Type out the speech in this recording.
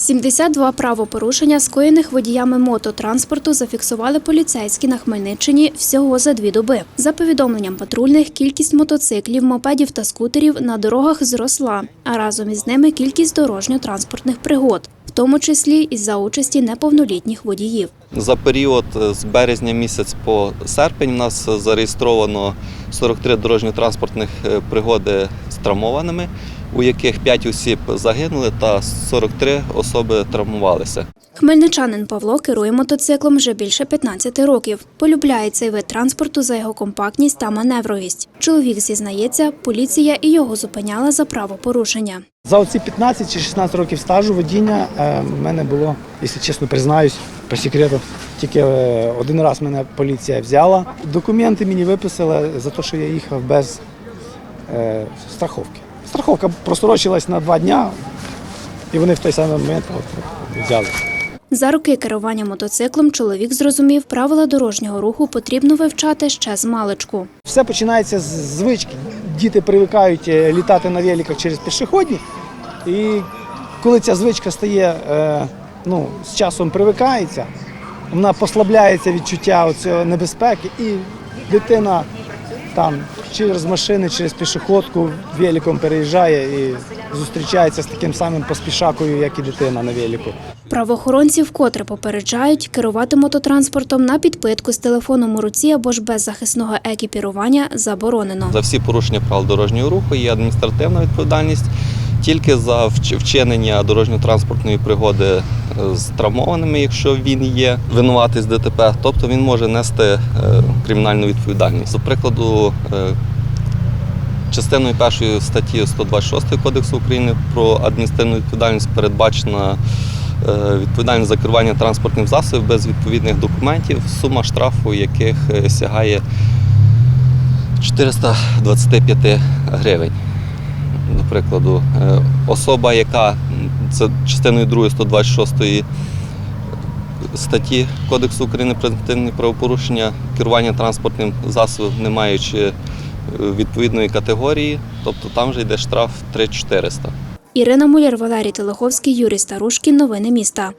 72 правопорушення, скоєних водіями мототранспорту, зафіксували поліцейські на Хмельниччині всього за дві доби. За повідомленням патрульних, кількість мотоциклів, мопедів та скутерів на дорогах зросла, а разом із ними кількість дорожньо-транспортних пригод, в тому числі із за участі неповнолітніх водіїв. За період е, з березня місяць по серпень у нас зареєстровано 43 дорожньо-транспортних е, пригоди з травмованими, у яких 5 осіб загинули та 43 особи травмувалися. Хмельничанин Павло керує мотоциклом вже більше 15 років. Полюбляє цей вид транспорту за його компактність та маневровість. Чоловік зізнається, поліція і його зупиняла за правопорушення. За оці 15 чи 16 років стажу водіння е, в мене було, якщо чесно признаюсь, по секрету, тільки е, один раз мене поліція взяла. Документи мені виписали за те, що я їхав без е, страховки. Страховка просрочилась на два дня, і вони в той самий момент взяли. За роки керування мотоциклом чоловік зрозумів, правила дорожнього руху потрібно вивчати ще з маличку. Все починається з звички. Діти привикають е, літати на великах через пішохідні. І коли ця звичка стає, е, ну, з часом привикається, вона послабляється відчуття цього небезпеки, і дитина там через машини, через пішоходку великом переїжджає і зустрічається з таким самим поспішакою, як і дитина на велику. Правоохоронці вкотре попереджають керувати мототранспортом на підпитку з телефоном у руці або ж без захисного екіпірування заборонено. За всі порушення правил дорожнього руху є адміністративна відповідальність. Тільки за вчинення дорожньо-транспортної пригоди е, з травмованими, якщо він є винуватий з ДТП, тобто він може нести е, кримінальну відповідальність. До прикладу, е, частиною першої статті 126 Кодексу України про адміністративну відповідальність передбачена відповідальність за керування транспортним засобом без відповідних документів, сума штрафу яких сягає 425 гривень. До прикладу, е, особа, яка це частиною 2 126 статті Кодексу України про адміністративні правопорушення керування транспортним засобом, не маючи е, відповідної категорії, тобто там вже йде штраф 3400. Ірина Муляр, Валерій Телеховський, Юрій Старушкін. Новини міста.